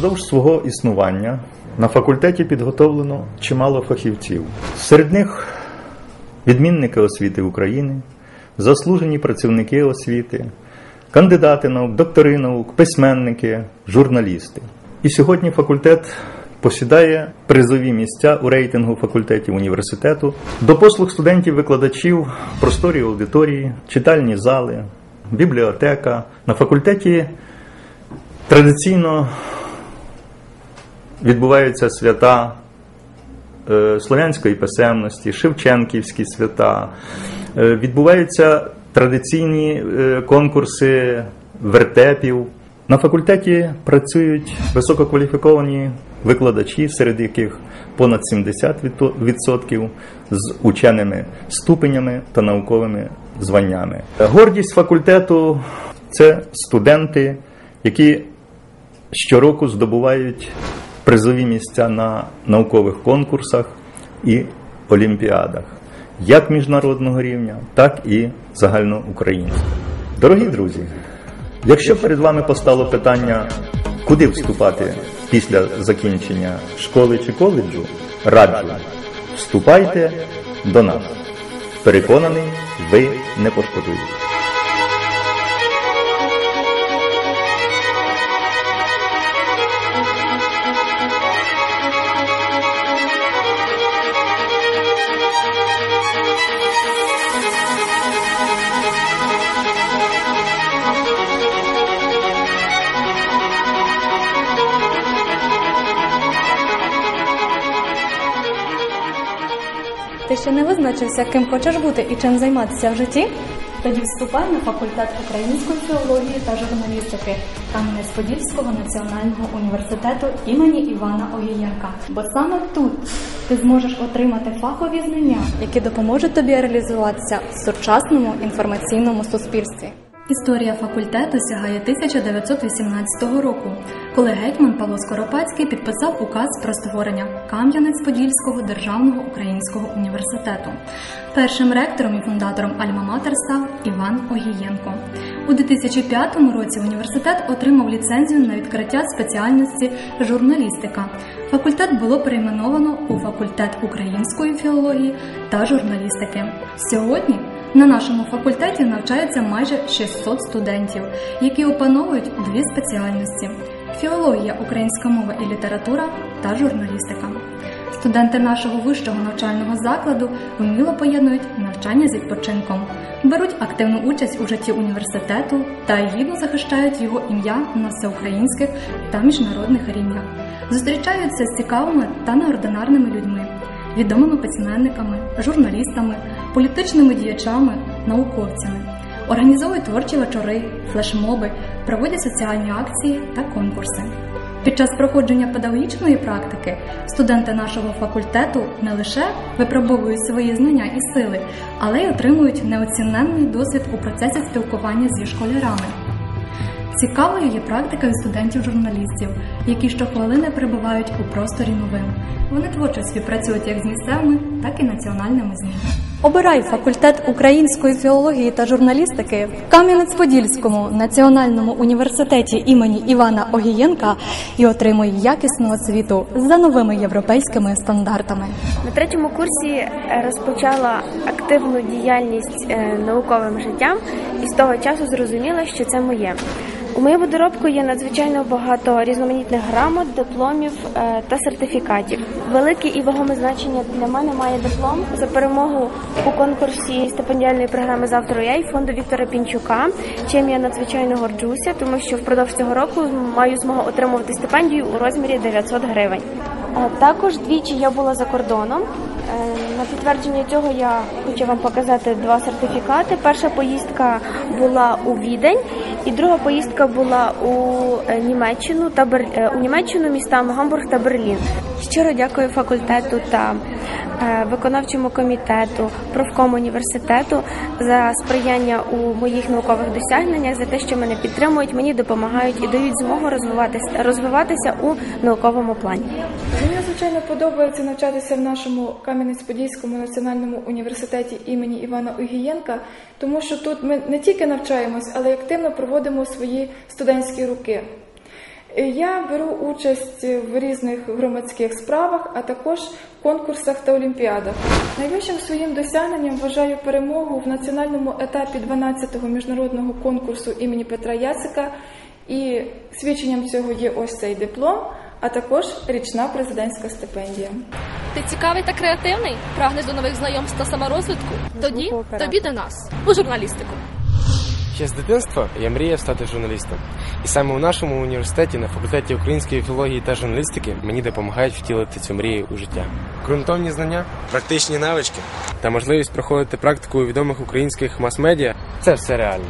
Впродовж свого існування на факультеті підготовлено чимало фахівців. Серед них відмінники освіти України, заслужені працівники освіти, кандидати наук, доктори наук, письменники, журналісти. І сьогодні факультет посідає призові місця у рейтингу факультетів університету до послуг студентів-викладачів, просторі аудиторії, читальні зали, бібліотека. На факультеті традиційно відбуваються свята е, слов'янської писемності, Шевченківські свята, е, відбуваються традиційні е, конкурси вертепів. На факультеті працюють висококваліфіковані викладачі, серед яких понад 70% з ученими ступенями та науковими званнями. Гордість факультету це студенти, які щороку здобувають призові місця на наукових конкурсах і олімпіадах, як міжнародного рівня, так і загальноукраїнського. Дорогі друзі, якщо перед вами постало питання, куди вступати після закінчення школи чи коледжу, раджу, вступайте до нас. Переконаний, ви не пошкодуєте. Ти ще не визначився, ким хочеш бути і чим займатися в житті? Тоді вступай на факультет української філології та журналістики Кам'янець-Подільського національного університету імені Івана Огієнка. Бо саме тут ти зможеш отримати фахові знання, які допоможуть тобі реалізуватися в сучасному інформаційному суспільстві. Історія факультету сягає 1918 року, коли гетьман Павло Скоропадський підписав указ про створення Кам'янець-Подільського державного українського університету. Першим ректором і фундатором Альма-Матер став Іван Огієнко. У 2005 році університет отримав ліцензію на відкриття спеціальності журналістика. Факультет було перейменовано у факультет української філології та журналістики. Сьогодні на нашому факультеті навчається майже 600 студентів, які опановують дві спеціальності: філологія, українська мова і література та журналістика. Студенти нашого вищого навчального закладу вміло поєднують навчання з відпочинком, беруть активну участь у житті університету та гідно захищають його ім'я на всеукраїнських та міжнародних рівнях, зустрічаються з цікавими та неординарними людьми відомими письменниками, журналістами, політичними діячами, науковцями, організовують творчі вечори, флешмоби, проводять соціальні акції та конкурси. Під час проходження педагогічної практики студенти нашого факультету не лише випробовують свої знання і сили, але й отримують неоціненний досвід у процесі спілкування зі школярами. Цікавою є практика і студентів-журналістів, які щохвилини перебувають у просторі новин. Вони творчо співпрацюють як з місцевими, так і національними ЗМІ. Обирай факультет української філології та журналістики в Кам'янець-Подільському національному університеті імені Івана Огієнка і отримуй якісну освіту за новими європейськими стандартами. На третьому курсі е, розпочала активну діяльність е, науковим життям і з того часу зрозуміла, що це моє. У моєму доробку є надзвичайно багато різноманітних грамот, дипломів е, та сертифікатів. Велике і вагоме значення для мене має диплом за перемогу у конкурсі стипендіальної програми Завтра я і фонду Віктора Пінчука, чим я надзвичайно горджуся, тому що впродовж цього року маю змогу отримувати стипендію у розмірі 900 гривень. Е, Також двічі я була за кордоном. Е, На підтвердження цього я хочу вам показати два сертифікати. Перша поїздка була у Відень, і друга поїздка була у е, Німеччину та Бер... у Німеччину містам Гамбург та Берлін. Щиро дякую факультету та виконавчому комітету, профкому університету за сприяння у моїх наукових досягненнях, за те, що мене підтримують, мені допомагають і дають змогу розвиватися розвиватися у науковому плані. Надзвичайно подобається навчатися в нашому Кам'янець-Подільському національному університеті імені Івана Огієнка, тому що тут ми не тільки навчаємось, але й активно проводимо свої студентські роки. Е, Я беру участь в різних громадських справах, а також в конкурсах та олімпіадах. Найвищим своїм досягненням вважаю перемогу в національному етапі 12-го міжнародного конкурсу імені Петра Яцика. І свідченням цього є ось цей диплом, а також річна президентська стипендія. Ти цікавий та креативний? Прагнеш до нових знайомств та саморозвитку? Тоді тобі до нас у журналістику. Ще з дитинства я мріяв стати журналістом. І саме у нашому університеті на факультеті української філології та журналістики мені допомагають втілити цю мрію у життя. Ґрунтовні знання, практичні навички та можливість проходити практику у відомих українських мас-медіа це все реально.